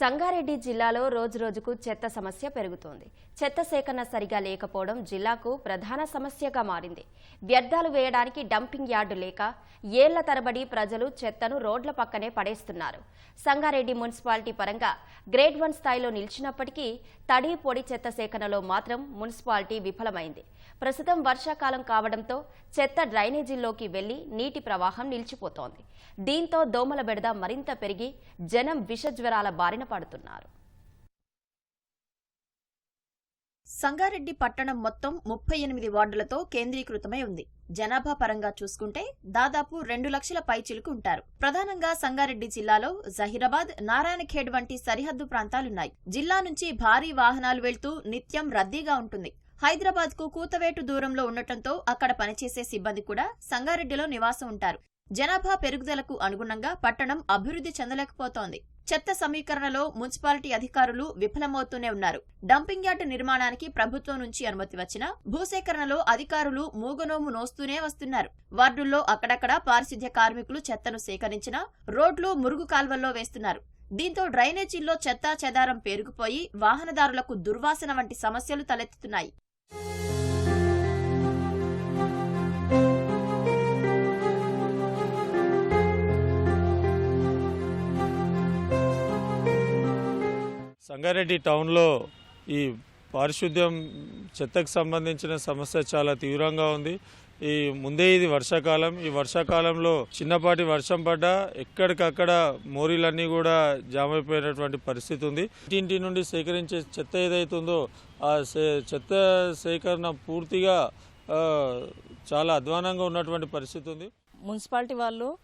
సంగారెడ్డి జిల్లాలో రోజురోజుకు చెత్త సమస్య పెరుగుతోంది. చెత్త సేకరణ సరిగా లేకపోవడం జిల్లాకు ప్రధాన సమస్యగా మారింది. వ్యర్థాలు వేయడానికి డంపింగ్ యార్డు లేక ఏళ్ళ తరబడి ప్రజలు చెత్తను రోడ్ల పక్కనే పడేస్తున్నారు. సంగారెడ్డి మున్సిపాలిటీ పరంగా గ్రేడ్ వన్ స్థాయిలో నిలిచినప్పటికీ తడి పొడి చెత్త సేకరణలో మాత్రం మున్సిపాలిటీ విఫలమైంది. ప్రస్తుతం వర్షాకాలం కావడంతో చెత్త డ్రైనేజీల్లోకి వెళ్ళి నీటి ప్రవాహం నిలిచిపోతోంది. దీంతో దోమల బెడద మరింత పెరిగి జనం విషజ్వరాల బారిన పడుతున్నారు. సంగారెడ్డి పట్టణం మొత్తం ముప్పై ఎనిమిది వార్డులతో కేంద్రీకృతమై ఉంది. జనాభా పరంగా చూసుకుంటే దాదాపు రెండు లక్షల పైచిలుకు ఉంటారు. ప్రధానంగా సంగారెడ్డి జిల్లాలో జహీరాబాద్ నారాయణఖేడ్ వంటి సరిహద్దు ప్రాంతాలున్నాయి. జిల్లా నుంచి భారీ వాహనాలు వెళ్తూ నిత్యం రద్దీగా ఉంటుంది. హైదరాబాద్కు కూతవేటు దూరంలో ఉండటంతో అక్కడ పనిచేసే సిబ్బంది కూడా సంగారెడ్డిలో నివాసం ఉంటారు. జనాభా పెరుగుదలకు అనుగుణంగా పట్టణం అభివృద్ధి చెందలేకపోతోంది. చెత్త సమీకరణలో మున్సిపాలిటీ అధికారులు విఫలమవుతూనే ఉన్నారు. డంపింగ్ యార్డు నిర్మాణానికి ప్రభుత్వం నుంచి అనుమతి వచ్చినా భూసేకరణలో అధికారులు మూగనోము నోస్తూనే వస్తున్నారు. వార్డుల్లో అక్కడక్కడ పారిశుద్ధ్య కార్మికులు చెత్తను సేకరించినా రోడ్లు మురుగు కాల్వల్లో వేస్తున్నారు. దీంతో డ్రైనేజీల్లో చెత్తా చెదారం పేరుకుపోయి వాహనదారులకు దుర్వాసన వంటి సమస్యలు తలెత్తుతున్నాయి. సంగారెడ్డి టౌన్లో ఈ పారిశుద్ధ్యం చెత్తకు సంబంధించిన సమస్య చాలా తీవ్రంగా ఉంది. ఈ ముందే ఇది వర్షాకాలం. ఈ వర్షాకాలంలో చిన్నపాటి వర్షం పడ్డా ఎక్కడికక్కడ మోరీలన్నీ కూడా జామ్ అయిపోయినటువంటి పరిస్థితి ఉంది. ఇంటింటి నుండి సేకరించే చెత్త ఏదైతుందో ఆ సే- చెత్త సేకరణ పూర్తిగా చాలా అధ్వానంగా ఉన్నటువంటి పరిస్థితి ఉంది. మున్సిపాలిటీ వాళ్ళు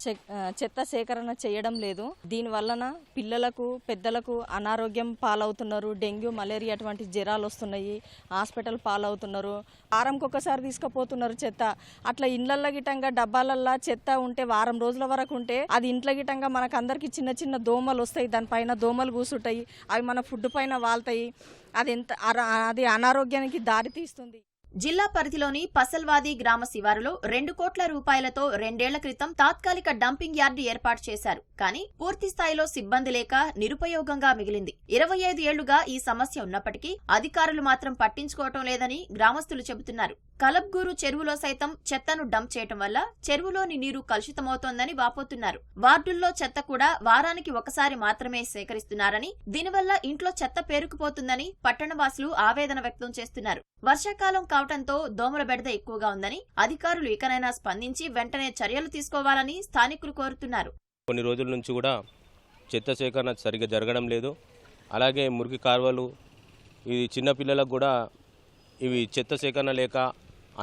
చెత్త సేకరణ చేయడం లేదు. దీని వలన పిల్లలకు పెద్దలకు అనారోగ్యం పాలవుతున్నారు. డెంగ్యూ మలేరియా అటువంటి జ్వరాలు వస్తున్నాయి. హాస్పిటల్ పాలవుతున్నారు. వారంకి ఒకసారి తీసుకుపోతున్నారు చెత్త. అట్లా ఇండ్లల్లో గిటంగా డబ్బాలల్లో చెత్త ఉంటే వారం రోజుల వరకు ఉంటే అది ఇంట్లో గిటంగా మనకు అందరికి చిన్న చిన్న దోమలు వస్తాయి. దానిపైన దోమలు కూసుంటాయి. అవి మన ఫుడ్ పైన వాళ్తాయి. అది ఎంత అర- అది అనారోగ్యానికి దారి తీస్తుంది. జిల్లా పరిధిలోని పసల్వాది గ్రామ శివారులో రెండు కోట్ల రూపాయలతో రెండేళ్ళ క్రితం తాత్కాలిక డంపింగ్ యార్డు ఏర్పాటు చేశారు. కానీ పూర్తి స్థాయిలో సిబ్బంది లేక నిరుపయోగంగా మిగిలింది. ఇరవై ఐదు ఏళ్ళుగా ఈ సమస్య ఉన్నప్పటికీ అధికారులు మాత్రం పట్టించుకోవటం లేదని గ్రామస్తులు చెబుతున్నారు. కలబ్గూరు చెరువులో సైతం చెత్తను డంప్ చేయటం వల్ల చెరువులోని నీరు కలుషితమవుతోందని వాపోతున్నారు. వార్డుల్లో చెత్త కూడా వారానికి ఒకసారి మాత్రమే సేకరిస్తున్నారని దీనివల్ల ఇంట్లో చెత్త పేరుకుపోతుందని పట్టణవాసులు ఆవేదన వ్యక్తం చేస్తున్నారు. వర్షాకాలం కావటంతో దోమల బెడద ఎక్కువగా ఉందని అధికారులు ఇకనైనా స్పందించి వెంటనే చర్యలు తీసుకోవాలని స్థానికులు కోరుతున్నారు. కొన్ని రోజుల నుంచి కూడా చెత్త సేకరణ సరిగ్గా జరగడం లేదు. అలాగే మురికి కార్వలు ఇది చిన్నపిల్లలకు కూడా ఇవి చెత్త సేకరణ లేక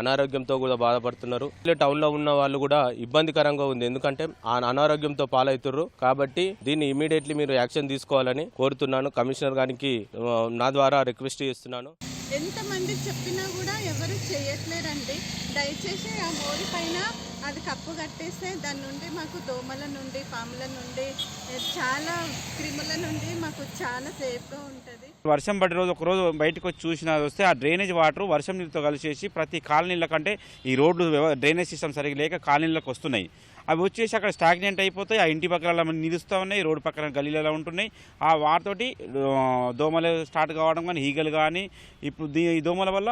అనారోగ్యంతో కూడా బాధపడుతున్నారు. ఇలా టౌన్లో ఉన్న వాళ్ళు కూడా ఇబ్బందికరంగా ఉంది. ఎందుకంటే ఆ అనారోగ్యంతో పాలవుతున్నారు కాబట్టి దీన్ని ఇమీడియట్లీ మీరు యాక్షన్ తీసుకోవాలని కోరుతున్నాను. కమిషనర్ గారికి నా ద్వారా రిక్వెస్ట్ చేస్తున్నాను. ఎంతమంది చెప్పినా కూడా ఎవరు చేయట్లేరండి దయచేసి ఆ మోరి పైన అది కప్పు కట్టేస్తే దాని నుండి మాకు దోమల నుండి పాముల నుండి చాలా క్రిముల నుండి మాకు చాలా సేఫ్గా ఉంటుంది. వర్షం పడే రోజు ఒకరోజు బయటకు వచ్చి చూసిన వస్తే ఆ డ్రైనేజ్ వాటర్ వర్షం నీళ్ళతో కలిసేసి ప్రతి కాలనీల కంటే ఈ రోడ్డు డ్రైనేజ్ సిస్టమ్ సరిగ్గా లేక కాలనీలకు వస్తున్నాయి. అవి వచ్చేసి అక్కడ స్టాగ్నెంట్ అయిపోతాయి. ఆ ఇంటి పక్కన నిలుస్తూ ఉన్నాయి. రోడ్డు పక్కన గలీలలో ఉంటున్నాయి. ఆ వాటితోటి దోమలు స్టార్ట్ కావడం కానీ ఈగలు కానీ ఇప్పుడు దీ దోమల వల్ల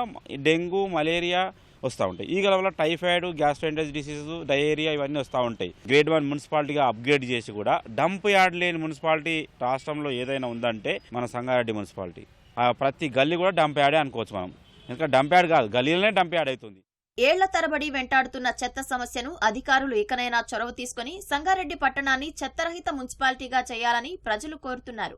డెంగ్యూ మలేరియా వస్తూ ఉంటాయి. ఈగల వల్ల టైఫాయిడ్ గ్యాస్ట్రైంటైజ్ డిసీజెస్ డయేరియా ఇవన్నీ వస్తూ ఉంటాయి. గ్రేడ్ వన్ మున్సిపాలిటీగా అప్గ్రేడ్ చేసి కూడా డంప్ యార్డ్ లేని మున్సిపాలిటీ రాష్ట్రంలో ఏదైనా ఉందంటే మన సంగారెడ్డి మున్సిపాలిటీ. ఆ ప్రతి గల్లీ కూడా డంప్ యార్డే అనుకోవచ్చు మనం. ఎందుకంటే డంప్ యార్డ్ కాదు గల్లీలోనే డంప్ యార్డ్ అవుతుంది. ఏళ్ళ తరబడి వెంటాడుతున్న చెత్త సమస్యను అధికారులు ఇకనైనా చొరవ తీసుకుని సంగారెడ్డి పట్టణాన్ని చెత్తరహిత మున్సిపాలిటీగా చేయాలని ప్రజలు కోరుతున్నారు.